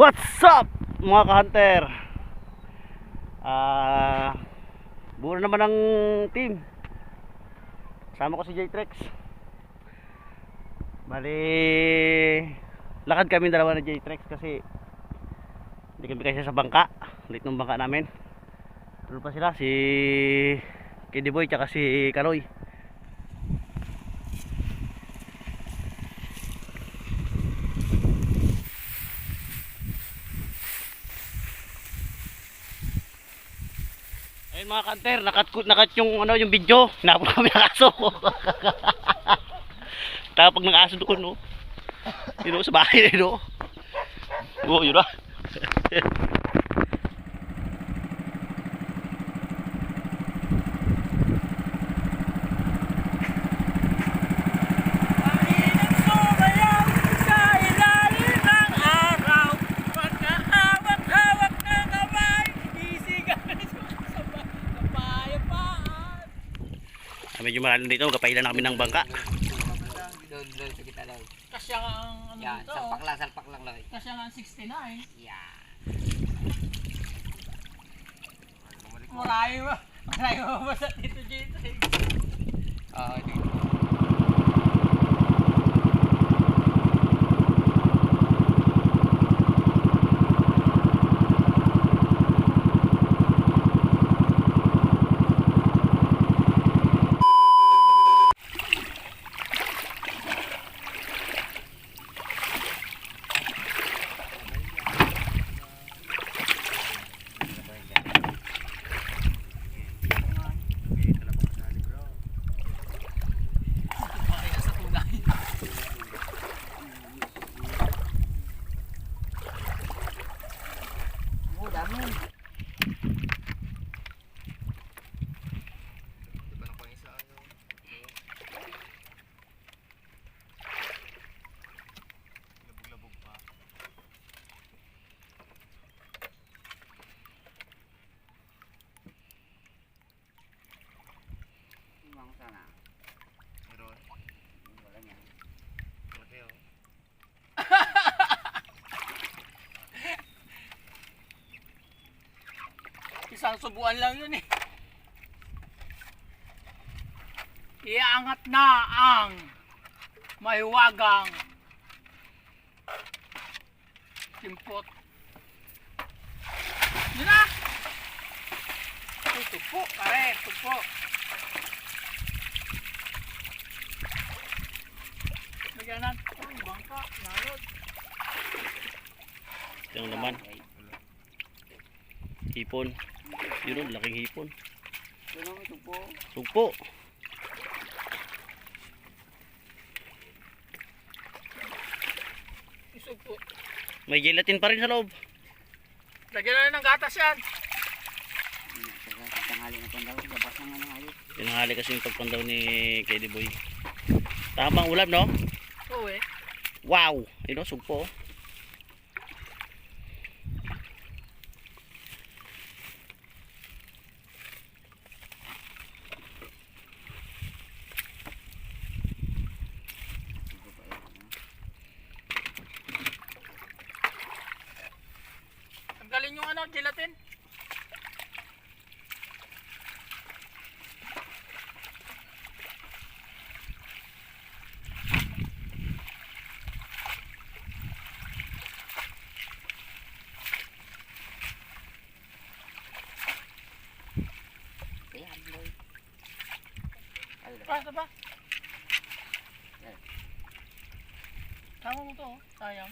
What's up mga ka-hunter? Ah, buo na naman ang team. Sama ko si J-Trex. Bali, lakad kami dalawa na J-Trex kasi hindi kami kasi sa bangka. Late ng bangka namin. Ano pa sila? Si Kiddy Boy tsaka si Kanoy. Ayun mga kanter, nakat nakat yung ano yung video. Napon kami ng aso. Tapag ng aso doon, no. Yun know, sa bahay no. Oo, yun na. Ah, Medyo malalim dito, kapailan na kami ng bangka. Doon, doon sa kita daw. Kasya nga ang ano Yan, dito salpak lang, salpak lang lang. Kasya nga ang 69 Yan. Marami ba? Marami ba sa dito dito Oo, dito. Kaya sa tunay Oo, dami. Mang sana. Meron. Wala niya. Isang subuan lang yun eh Iaangat na ang mahiwagang timpot. Yun na! Tupo, pare, tupo. Maganan, oh, bangka, nalod. Yung naman, hipon. Yun, oh, laking hipon. Doon ang ito po. Sugpo. Isugpo. May gelatin pa rin sa loob. Lagyan na ng gatas yan. Tanghali na pandaw, labas na nga ng ayos. Tinanghali kasi yung pagpandaw ni Kedy Boy. Tamang ulam, no? Oo eh. Wow! Yun, oh, sugpo. oh. Tanggalin yung ano, gelatin. Ayan, boy. Ayun. Pa, pa. Tama mo to, oh. sayang.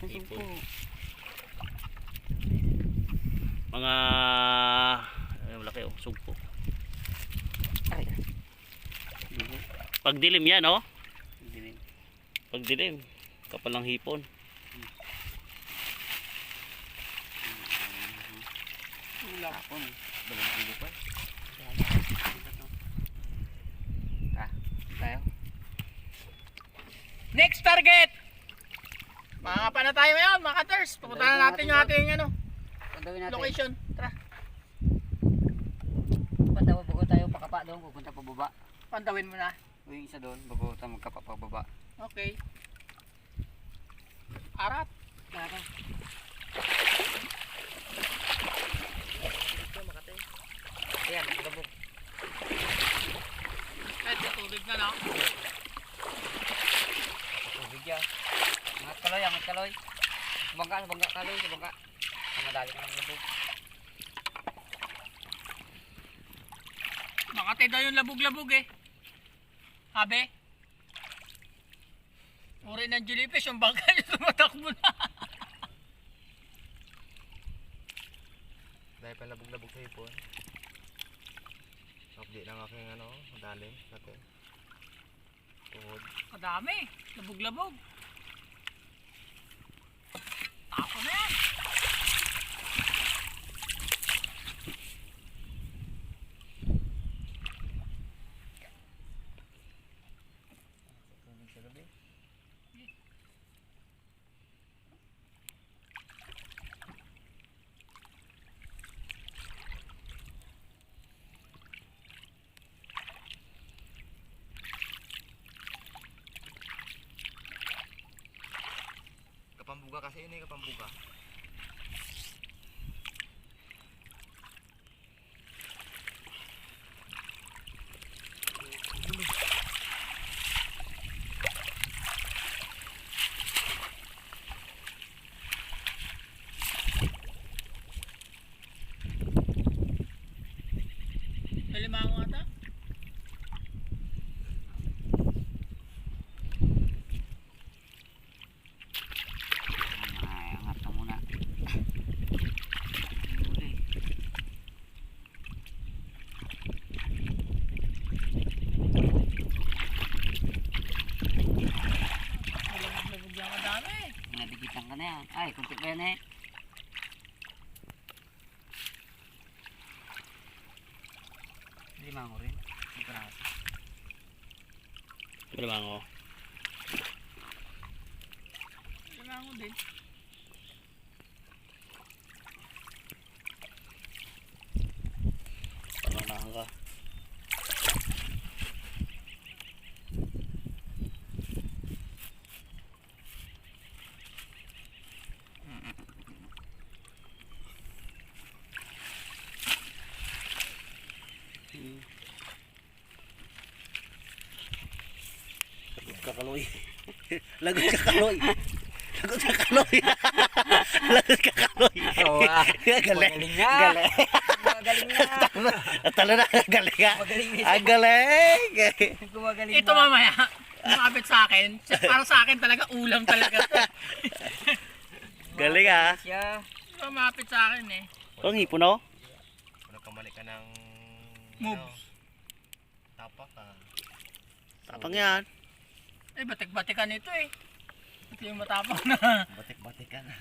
Sugpo. Mga... Ay, malaki, oh. Sugpo. Pagdilim yan, oh. rin. Pagdilim. Kapal ng hipon. Ulam. Tapon. Dalang kilo pa. Ah, tayo. Next target! Mga pa na tayo ngayon, mga cutters. Pupunta na natin yung ating ano, location. Tara, Pandaw bago tayo pakapa doon, pupunta pa baba. pandawin mo na. Yung isa doon, bago tayo magkapapababa. Okay. Arat. Kaya Ayan, labog. Kahit sa tubig na no. Tubig yan. Angat kaloy, angat kaloy. Bangka, bangka kaloy, bangka. Madali ka ng labog. Makati daw yung labog-labog eh. Sabi. Uri ng jellyfish, yung bangka yung tumatakbo na. Dahil pa labog-labog sa hipon. Update ng aking ano, madali natin. Tuhod. Madami. Labog-labog. Aquaman gua kasih ini ke pembuka Lima? Nadigitan ka na yan. Ay, kunti pa yan eh. Lima ko rin. Sigurado. Malamango. Nalimango din. Malamango ka. Lagot ka kaloy. Lagot ka kaloy. Lagot ka kaloy. Lagot ka kaloy. Oo, ah. Galing. Magaling nga. Galing. Magaling na. Talo na. Galing ka. Magaling na. Ang galing. Gumagaling Ito mamaya. Lumapit sa akin. Para sa akin talaga ulam talaga. Galing ah. Lumapit sa akin eh. Oh, ang hipon oh. Kung nagkamali ka ng... Moves. Ano, tapak ka. Tapang yan. Eh, batik-batikan ito eh. Ito yung matapang na. Batik-batik ka na.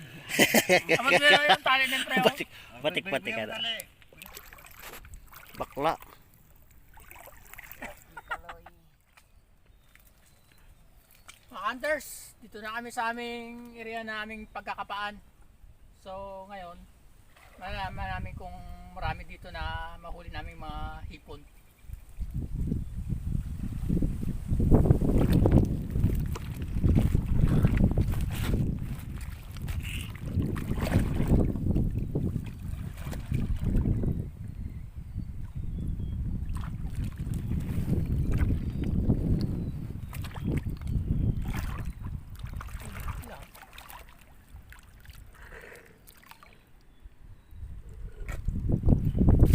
Abot mo lang yung tali ng preo. Batik, batik, batik ka na. Bakla. Mga hunters, dito na kami sa aming area na aming pagkakapaan. So, ngayon, malalaman namin kung marami dito na mahuli naming mga hipon.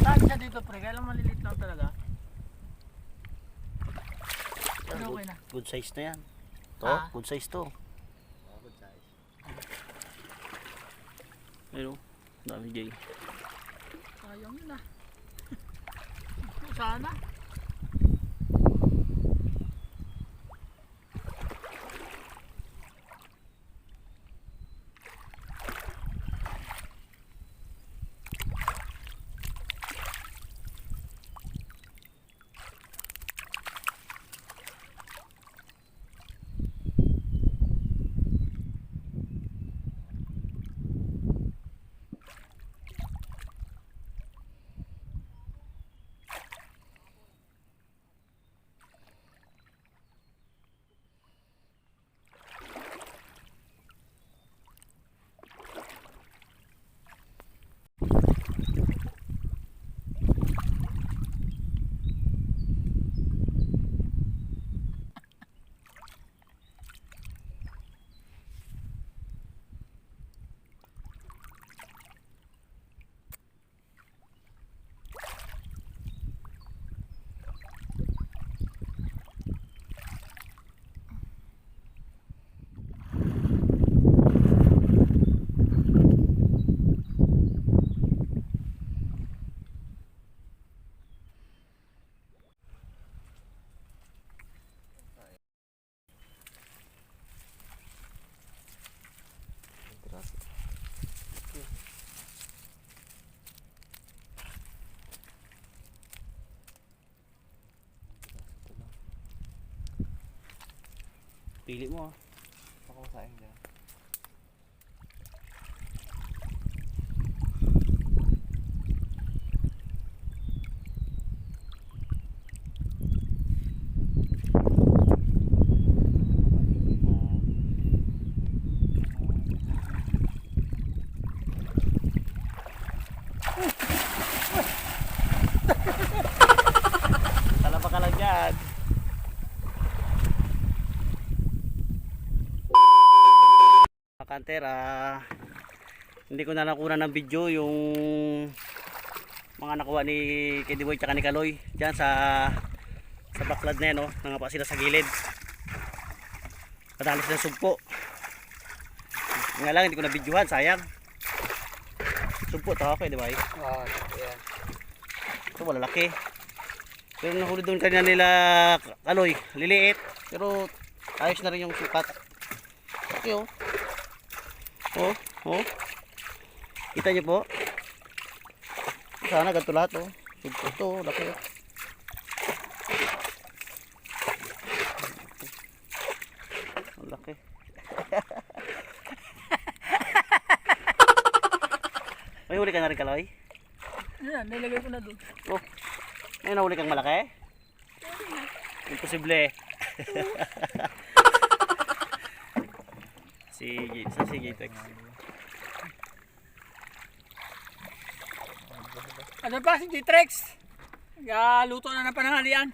Saan siya dito pre? Kailan malilit lang talaga. Pero okay na. Good size na yan. To, Ah. good size to. Ayun oh. Dami Jay. Sayang yun ah. Sana. Pili mo ah. Ako dyan. Talaba ka lang dyan. Kanter, ah, hindi ko na nakuha ng video yung mga nakuha ni Kedy Boy tsaka ni Kaloy dyan sa sa baklad na yan, no? nangapa sila sa gilid. Padalis ng sugpo. Nga lang hindi ko na videohan sayang. Sugpo to ako eh di ba eh? Oo, yan. ito malalaki. Pero nahuli doon kanina nila kaloy liliit. Pero ayos na rin yung sukat. Okay oh oh oh. Kita niyo po? Sana ganito lahat oh. Sugpo to laki. Oh Ang laki. May huli ka na rin kaloy? Yan, nilagay ko na doon. Oh, may nahuli kang malaki? Imposible. sige, sa sige, Tex. Ano pa si G-Trex? Luto na ng pananghalian.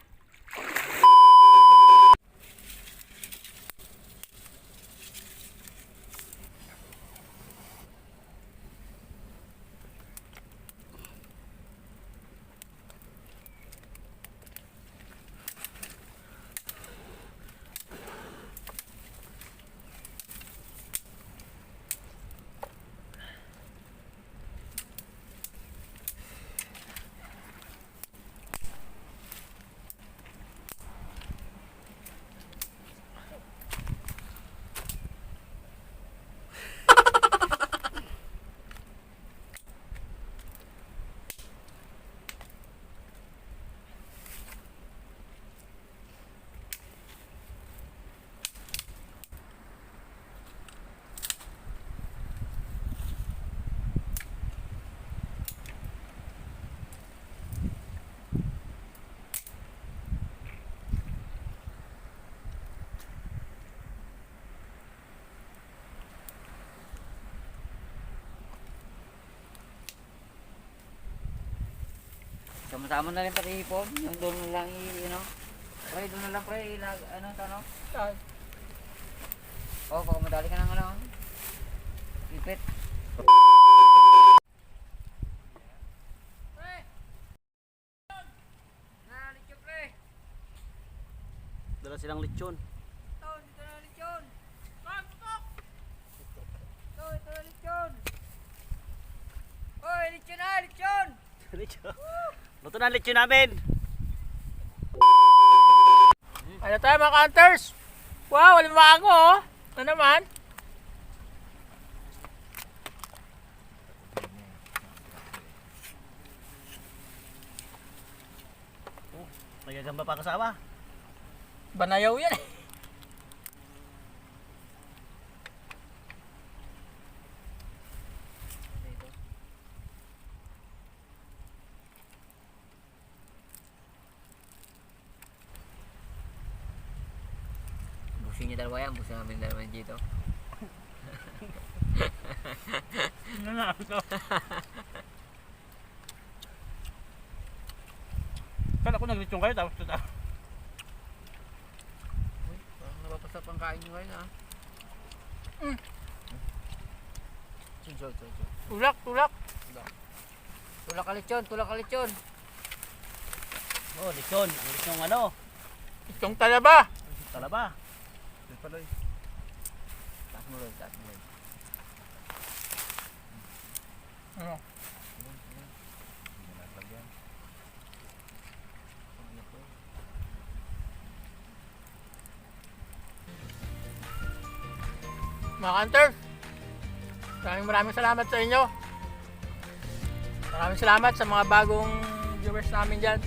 Sama-sama na rin pati hipon. Yung doon na lang, i- ano. Pre, doon na lang pre, ilag, ano, tanong. Ah, Oo, oh, baka madali ka ng ano. Pipit. Dala silang lechon. Ito, dito na lechon. Ito, ito na lechon. Oy, lechon na, lechon. lechon. Luto na lechon namin. Ano tayo mga hunters? Wow, walang maango oh. Ano naman? May gagamba pa kasama. Banayaw yan eh. Busin niyo dalawa yan, busin namin dalawa dito. Ano na ito? Kala ko naglechon kayo tapos ito. Uy, parang napapasap ang kain nyo ngayon ah. Mm. Chun, chun, chun, chun. Tulak, tulak. Tulak ka lechon, tulak ka lechon. Oh, lechon. Ang lechon ano? Itong talaba. Talaba. Yan pala eh. Taas mo rin, taas mo rin. Ano? Mga hunters. Maraming maraming salamat sa inyo. Maraming salamat sa mga bagong viewers namin dyan.